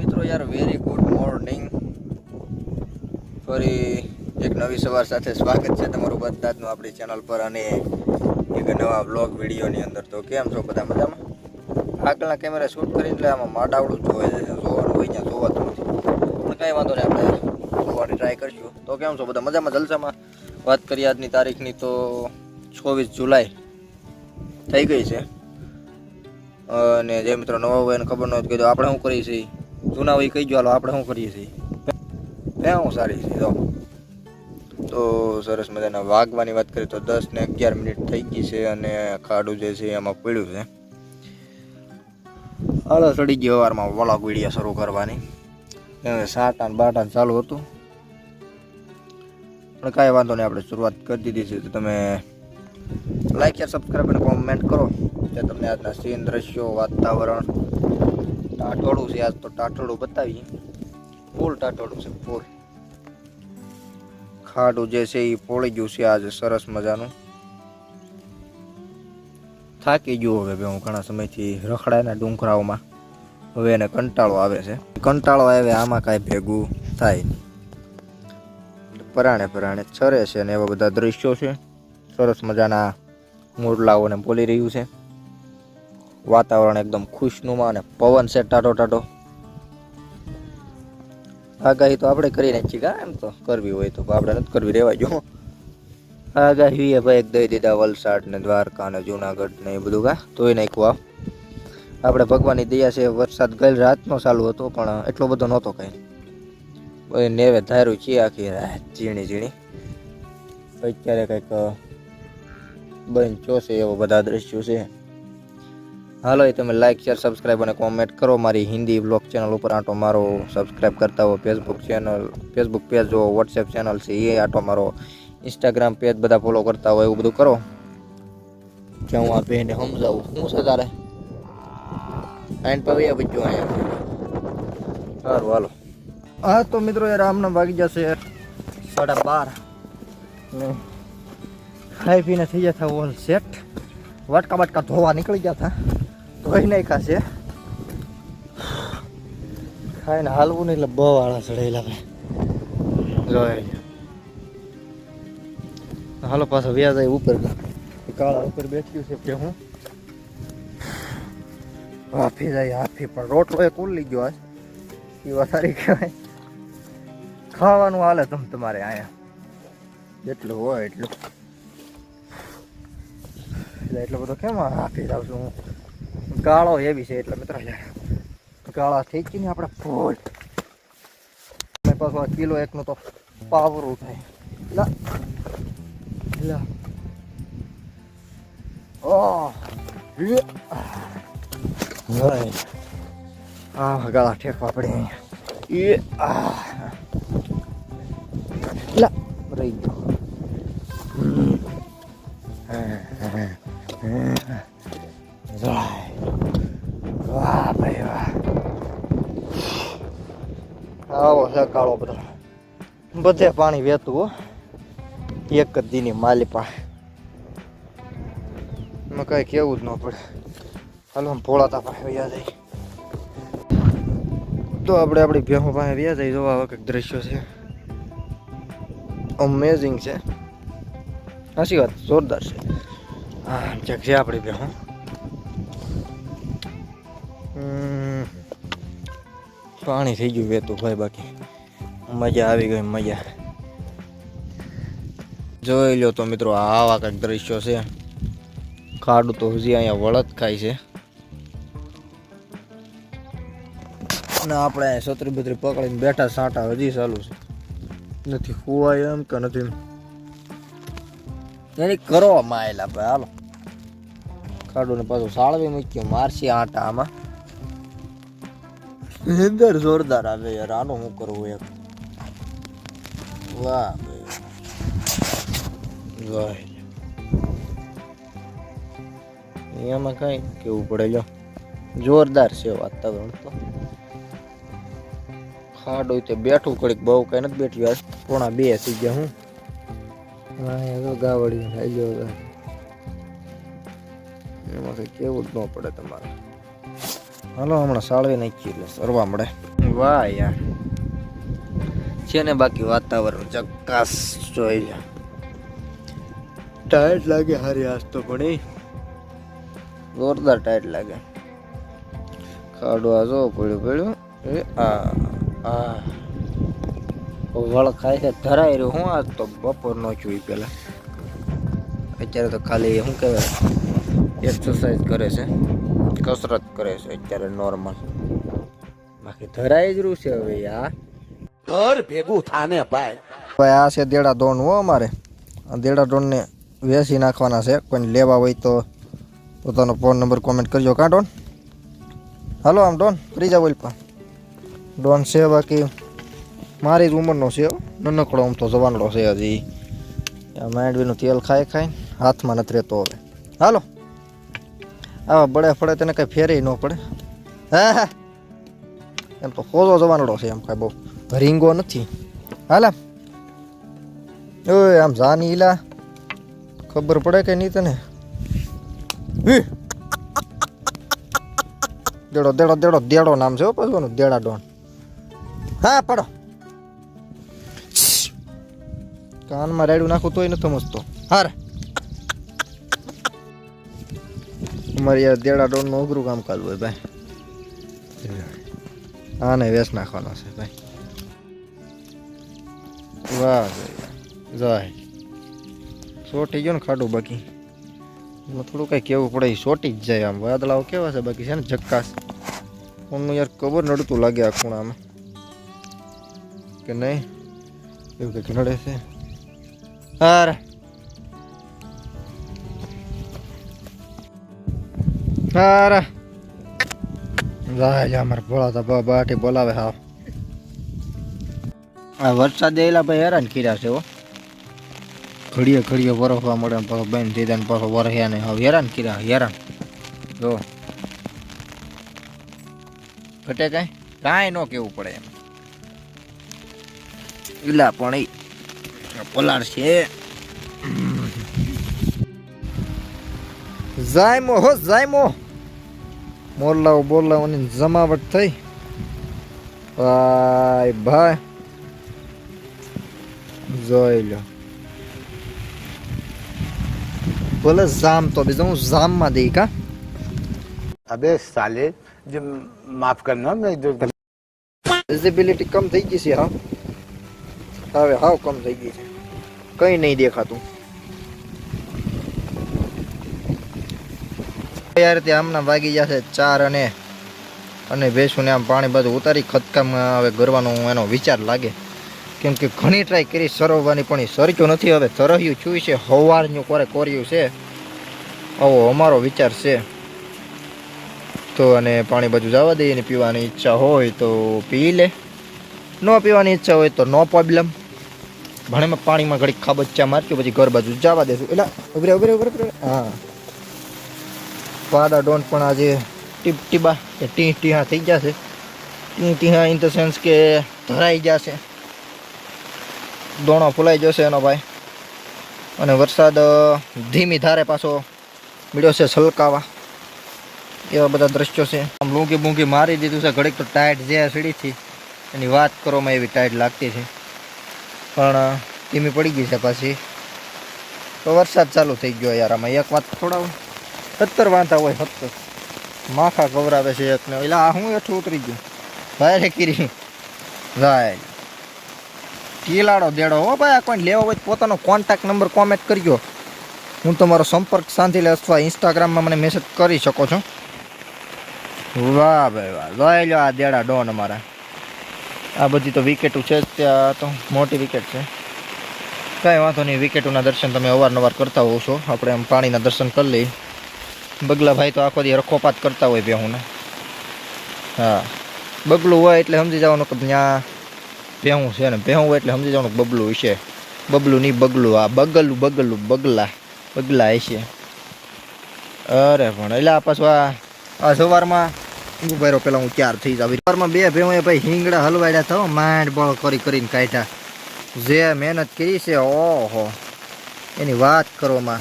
મિત્રો, યાર very good morning ફરી એક નવી સવાર સાથે સ્વાગત છે તમારું બધાનું આપણી ચેનલ પર અને એક નવા બ્લોગ વિડીયોની અંદર. તો કેમ છો બધા મજામાં? આગળના કેમેરા શૂટ કરીને એટલે આમાં માડાવડું જોવે જોવાનું હોય ત્યાં જોવાતું નથી. કાંઈ વાંધો નહીં, આપણે જોવાની ટ્રાય કરીશું. તો કેમ છો બધા મજામાં, જલસામાં? વાત કરીએ આજની તારીખની તો છવ્વીસ જુલાઈ થઈ ગઈ છે. અને જે મિત્રો નવા હોય એને ખબર ન હોય તો આપણે શું કરીએ છીએ? જૂના હોય કહી હાલો, આપણે શું કરીએ છીએ? હું સારી છે તો તો સરસ મજાના વાગવાની વાત કરીએ તો દસ ને અગિયાર મિનિટ થઈ ગઈ છે અને ખાડું જે છે એમાં પડ્યું છે. હાલો ચડી ગયો વારમાં વળાક વીડિયો શરૂ કરવાની. સાટા ને બાટા ચાલુ હતું. પણ કાંઈ વાંધો નહીં, આપણે શરૂઆત કરી દીધી છે. તો તમે લાઈક યાર સબસ્ક્રાઈબ અને કોમેન્ટ કરો. જે તમને આજના સીન દ્રશ્યો, વાતાવરણ ટાટોળું છે, આજ તો ટાટોળું બતાવીએ. ફૂલ ટાટોળું છે, ફૂલ. ખાડું જે છે એ પોળી ગયું છે આજે, સરસ મજાનું. થાકી ગયું હવે હું ઘણા સમયથી રખડાયના ડુંગરાઓમાં. હવે એને કંટાળો આવે છે. કંટાળો આવે, આમાં કાંઈ ભેગું થાય નહીં. પરાણે પરાણે છરે છે ને એવા બધા દ્રશ્યો છે. સરસ મજાના મોરલાઓને બોલી રહ્યું છે. વાતાવરણ એકદમ ખુશનુમા અને પવન છે ટાટો ટાટો આગાહી તો આપણે કરી નાખી કા એમ તો કરવી હોય તો આપણે નથી કરવી રહેવા જો. આગાહી એ ભાઈ દઈ દીધા વલસાડ ને દ્વારકા ને જુનાગઢ ને એ બધું કા તોય નાખ્યું આ આપણે ભગવાનની દયા છે, વરસાદ ગઈ રાતનો ચાલુ હતો, પણ એટલો બધો નહોતો કાંઈ. નેવે ધાર્યું છે આખી રાત, ઝીણી ઝીણી. અત્યારે કંઈક બન ચોસે એવો બધા દ્રશ્યો છે. હાલો એ તમે લાઈક શેર સબસ્ક્રાઈબ અને કોમેન્ટ કરો. મારી હિન્દી બ્લોગ ચેનલ ઉપર આંટો મારો સબસ્ક્રાઈબ કરતા હો. ફેસબુક ચેનલ ફેસબુક પેજ જો વોટ્સએપ ચેનલ છે, એ આંટો મારો ઇન્સ્ટાગ્રામ પેજ બધા ફોલો કરતા હોય એવું બધું કરો. કે હું આ બેને સમજાવું. શું છે તારે? આઈન પવ્યા બચ્યું અહીંયા. સારું, હાલો. હા, તો મિત્રો યાર આમના વાગી જશે સાડા બાર. ને ખાઈ પીને થઈ ગયા હતા ઓલ સેટ વટકા બટકા ધોવા નીકળી ગયા હતા. ધોઈ નાખ્યા છે ખાઈને હાલવું નહીં એટલે બહુ વાળા ચડેલા ભાઈ જોઈ હાલો પાછો વ્યાજ આવી ઉપર કાળા ઉપર બેઠ્યું છે કે હું? હાફી જાય હાફી પણ રોટલો એ કુલ્લી ગયો આજ. એ સારી કહેવાય. ખાવાનું હાલે તમ તમારે અહીંયા. જેટલું હોય એટલું. એટલે એટલો બધો કેમ હાફી જાઉં છું હું? ગાળો એવી છે એટલે મિત્રો ગાળા થઈ ગઈ ને આપણે ફૂલ. પાછું કિલો એકનું તો પાવરું થાય. લા. Right. આ ગાળા ઠેકવા પડે અહીંયા રહી ગયો. બધે પાણી વહેતું હો. એક જ દીની માલિપા. એમાં કઈ કેવું જ ન પડે. હાલો ભોળાતા પાસે વ્યા જાય. તો આપણે આપણી ભેહો પાસે વ્યા જાય, જોવા આવા કંઈક દ્રશ્યો છે. અમેઝિંગ છે. સાચી વાત, જોરદાર છે. હા ચેક છે આપણી ભેહો. પાણી થઈ ગયું વેતું, ભાઈ બાકી. મજા આવી ગઈ, મજા. જોઈ લો તો મિત્રો આવા કંઈક દ્રશ્યો છે. ખાડું તો હજી અહીંયા વળત ખાય છે. અને આપણે છત્રી બત્રી પકડીને બેઠા સાંટા હજી ચાલુ છે. નથી ખુવાય એમ કે નથી એની કરો માયેલા ભાઈ, હાલો. ખાડું ને પાછું સાળવી મૂક્યું મારસી આટા આમાં. નિંદર જોરદાર આવે યાર, આનું શું કરવું એક. વાહ વાહ એમાં કઈ કેવું પડે જો જોરદાર છે વાતાવરણ તો ખાડો તે બેઠું કડીક બહુ કઈ નથી બેઠ્યું યાર પોણા બે થઈ ગયા હું હા ગાવડી ખાઈ કેવું જ ન પડે તમારે હાલો હમણાં સાળવી નાખીએ સરવા મળે વાહ યાર છે ને બાકી વાતાવરણ ચક્કાસ જોઈ લે. ટાયર્ડ લાગે હારી આજ તો પણ જોરદાર ટાયર્ડ લાગે. ખાડવા જો પડ્યું પડ્યું એ આ આ. વળ ખાય છે ધરાઈ રહ્યું. હું આજ તો બપોર નો જોઈ પેલા અત્યારે તો ખાલી શું કહેવાય એક્સરસાઇઝ કરે છે. કસરત કરે છે અત્યારે નોર્મલ બાકી ધરાઈ જ રહ્યું છે હવે આ ઘર ભેગું થાને ભાઈ. ભાઈ, આ છે દેડા ડોન હો અમારે. દેડા ડોનને વેચી નાખવાના છે. કોઈને લેવા હોય તો પોતાનો ફોન નંબર કોમેન્ટ કરજો. કાં ડોન? હાલો આમ ડોન ફ્રી જા બોલ પા ડોન છે બાકી મારી જ ઉંમરનો છે. નાનકડો આમ તો જવાનડો છે હજી. માંડવીનું તેલ ખાઈ ખાઈને હાથમાં નથી રહેતો હવે. હાલો. આવા બળે ફળે તેને કંઈ ફેરે ન પડે. હા એમ તો ખોજો જવાનડો છે એમ કાંઈ બહુ. રીંગો નથી. હાલા. ઓય આમ જાની ઈલા ખબર પડે કે નહીં તને. દેડો દેડો દેડો દેડો નામ છે પાછું દેડા ડોન. હા પડો. કાનમાં રેડું નાખું તોય નથી સમજતો હાર. અમારી યાર દેડા ડોનનું અઘરું કામ કાલ હોય ભાઈ. આને વેસ નાખવાનો છે ભાઈ. વાહ જાય. સોટી ગયો ને ખાડું બાકી. એમાં થોડું કઈ કેવું પડે સોટી જ જાય આમ. વાદળાઓ કેવા છે બાકી છે ને? જક્કાસ ફોનનું યાર કબર નડતું લાગે આ ખૂણામાં. કે નહીં? એવું કંઈક નડે છે. હાર હાર જાય મારે બોલાતા બા બાટી બોલાવે હાવ. આ વરસાદ એલા ભાઈ હેરાન કર્યા છે હો. ઘડીએ ઘડીએ વરસવા મળે પાછો બેન દીધા ને પાછો વરસ્યા ને હવે હેરાન કર્યા, હેરાન. જો. ઘટે કાંઈ? કાંઈ ન કેવું પડે એમ. ઇલા પણ એ પલાળ છે. જાયમો હો, જાયમો. મોરલાઓ બોરલાઓની જમાવટ થઈ. ભાઈ ભાઈ. જોઈ લો બોલે જામ તો બીજો હું જામમાં દઈ કા અબે સાલે જે માફ કરના મેં જો વિઝિબિલિટી કમ થઈ ગઈ છે હા હવે હાવ કમ થઈ ગઈ છે કઈ નહીં દેખાતું યાર તે હમણાં વાગી જશે ચાર અને અને ભેંસુને આમ પાણી બધું ઉતારી ખતકામ હવે કરવાનો એનો વિચાર લાગે કેમ કે ઘણી ટ્રાય કરી, સરવવાની પણ એ સરક્યું નથી. હવે તરહ્યું છું છે, હવારનું કોરે કોર્યું છે. આવો અમારો વિચાર છે. તો અને પાણી બાજુ જવા દઈએ ને પીવાની ઈચ્છા હોય તો પી લે. ન પીવાની ઈચ્છા હોય તો નો પ્રોબ્લેમ ભણેમાં પાણીમાં ઘડીક ખાબચ્ચા મારશું પછી ઘર બાજુ જવા દેશું. એટલે ઉભરે ઉભરે ઉભરે હા. પાડા ડોન પણ આજે ટીપ ટીબા કે ટી ટીહા થઈ જશે. ટી ટીહા ઇન ધ સેન્સ કે ધરાઈ જશે. દોણો ફૂલાઈ જશે એનો ભાઈ. અને વરસાદ ધીમી ધારે પાછો મળ્યો છે છલકાવા. એવા બધા દ્રશ્યો છે. આમ લૂંગી બૂંકી મારી દીધું છે, ઘડીક તો ટાઈટ જે સીડીથી એની વાત કરવામાં એવી ટાઈટ લાગતી છે. પણ ધીમી પડી ગઈ છે પાછી. તો વરસાદ ચાલુ થઈ ગયો યાર આમાં. એક વાત થોડા સત્તર વાંધા હોય સત્તર માખા ગવરાવે છે એકને એટલે આ હું એઠું ઉતરી ગયું. ભાઈ કીરી. જાય ટીલાડો દેડો. હો ભાઈ, આ કોઈ લેવો હોય પોતાનો કોન્ટેક્ટ નંબર કોમેન્ટ કરજો. હું તમારો સંપર્ક સાંધી લે અથવા ઇન્સ્ટાગ્રામમાં મને મેસેજ કરી શકો છો. વાહ ભાઈ, વાહ. લઈ લો આ દેડા ડોન અમારા. આ બધી તો વિકેટો છે, ત્યાં તો મોટી વિકેટ છે. કાંઈ વાંધો નહીં, વિકેટોના દર્શન તમે અવારનવાર કરતા હોવ છો. આપણે આમ પાણીના દર્શન કરી લઈએ. બગલાભાઈ તો આખો દી રખોપાત કરતા હોય બે ભેહુંને હા. બગલું હોય એટલે સમજી જવાનું કે ત્યાં ભેહું છે ને, ભેહું એટલે સમજી જવાનું બબલું છે બબલું નહીં, બગલું. આ બગલું બગલું, બગલા. બગલા હશે. અરે પણ, એટલે આ પાછું આ સવારમાં ઊભા રહ્યો, પેલા હું ચાર થઈ જાવ સવારમાં બે ભેહું ભાઈ હિંગડા હલવાડ્યા થો માંડ બળ કરી કરીને કાઢ્યા. જે મહેનત કરી છે, ઓહો. એની વાત કરવામાં.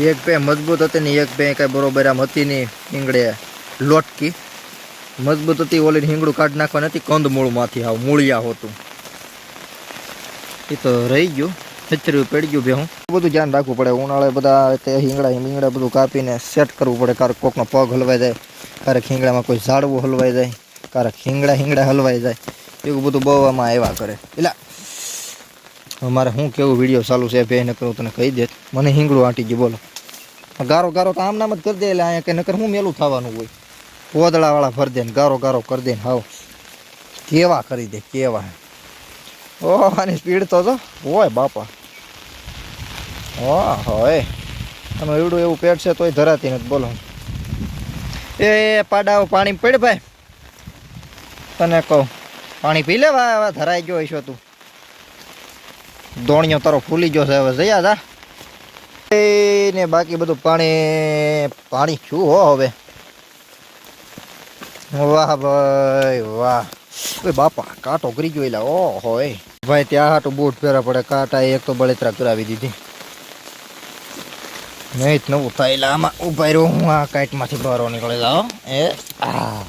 એક બે મજબૂત હતી ને એક બે કાંઈ બરોબર આમ હતી નહીં, હિંગડે લોટકી. મજબૂત હતી ઓલી હિંગડું કાઢી નાખવા નથી કંદ મૂળમાંથી આવ મૂળિયા હોતું. એ તો રહી ગયું છત્રી પડી ગયું ભેહું બધું ધ્યાન રાખવું પડે, ઉનાળે બધા તે હિંગડા હિંગડા બધું કાપીને સેટ કરવું પડે ક્યારેક કોકનો પગ હલવાઈ જાય ક્યારેક હિંગડામાં કોઈ ઝાડવું હલવાઈ જાય ક્યારેક હિંગડા હિંગડા હલવાઈ જાય, એવું બધું બહુ આમાં આવ્યા કરે. એટલે મારે શું કેવું વીડિયો ચાલુ છે, બે નકર હું તને કહી દે મને હિંગડું આંટી ગયું, બોલો. ગારો ગારો તો આમ નામ જ કરી દે, એટલે અહીંયા કે નકર હું મેલું થવાનું હોય. પોદળાવાળા ભરી દે ગારો ગારો કરી દે ને કેવા કરી દે, કેવા. ઓહ, આની સ્પીડ તો જો. હોય બાપા. ઓહ હોય આનું એવડું એવું પેટ છે તોય ધરાતી નથી, બોલો. એ પાડાઓ પાણી પડ ભાઈ. તને કહું, પાણી પી લે વા વા ધરાઈ ગયો હશો તું. દોણિયો તારો ફૂલી ગયો છે હવે જયા જા. ને બાકી બધું પાણી પાણી શું હો હવે? વાહ ભાઈ, વાહ. ઓય બાપા, કાંટો કરી ગયો એલા. ઓ હોય ભાઈ, ત્યાં હાટું બૂટ પહેરા પડે. કાંટા એક તો બળેતરા કરાવી દીધી. નહીં જ નવું થાય એટલે આમાં ઊભા રહ્યો હું આ કાંટમાંથી બહાર નીકળે જાઓ એ, આ.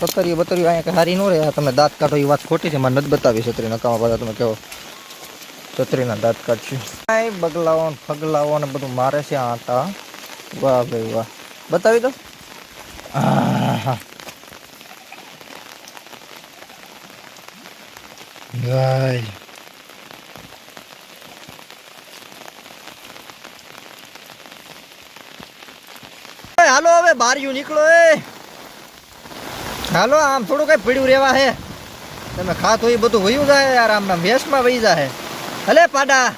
સત્તરીઓ બત્તરીઓ અહીંયા કઈ હારી ન રહે. આ તમે દાંત કાઢો એ વાત ખોટી છે. મારે નથી બતાવી સત્રી નકામા પાછા તમે કહો. છત્રીના દાંત કાઢશું. કાંઈ બગલાવો ને ફગલાવો ને બધું મારે છે આટા વાહ ભાઈ, વાહ. બતાવી દો. આહા. ભાઈ ઓય, હાલો હવે બારીયું નીકળો એ. હાલો આમ થોડું કઈ પીડ્યું રેવા હે. તમે ખાતો એ બધું વયું જાય યાર આમ નામ વેસમાં વહી જાય હલે પાડા.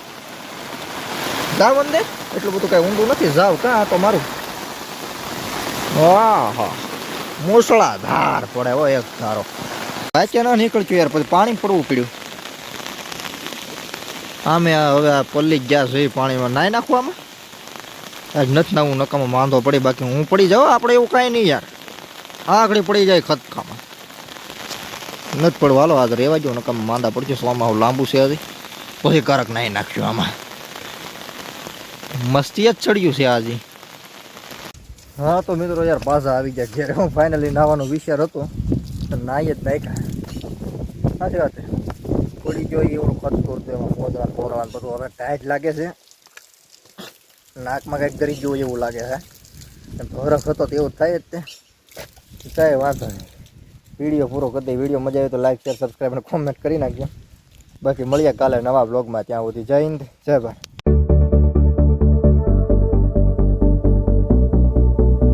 જાવ અંદર એટલું બધું કઈ ઊંડું નથી. જાવ કા આ તો મારું. વાહ. મોસળા ધાર પડે હો એક ધારો. વાંચે ના નીકળ્યું યાર, પછી પાણી પડવું પડ્યું. આમે હવે આ પલ્લી ગયા છે પાણીમાં. નાઈ નાખવામાં આજ નથી નાવું, નકામાં માંદો પડી, બાકી હું પડી જાઉં, આપણે એવું કાંઈ નહીં યાર. આગળ પડી જાય ખતકામાં નથી પડવા, હાલો આજ રહેવા જો નકામાં માંદા પડશે સોમાં લાંબુ છે હજી? પછી કારક નાઈ નાખ્યું આમાં. મસ્તી જ ચડ્યું છે આજે હા, તો મિત્રો યાર, પાછા આવી ગયા ઘેર. હું ફાઇનલી નાવાનો વિચાર હતો. નાઈ જ નાખ્યા. સાચી વાત પડી ગયો એવું ખર્ચ કરતો એમાં ખોદવાનું ખોરવાનું બધું હવે ટાઈટ લાગે છે. નાકમાં કંઈક કરી ગયો એવું લાગે છે. ભરખ હતો તો એવું થાય જ તે. કાંઈ વાંધો નહીં. વીડિયો પૂરો કરી દે. વીડિયો મજા આવે તો લાઈક શેર સબસ્ક્રાઈબ અને કોમેન્ટ કરી નાખજો. બાકી મળીએ કાલે નવા બ્લોગમાં ત્યાં સુધી જય હિન્દ. જય ભારત.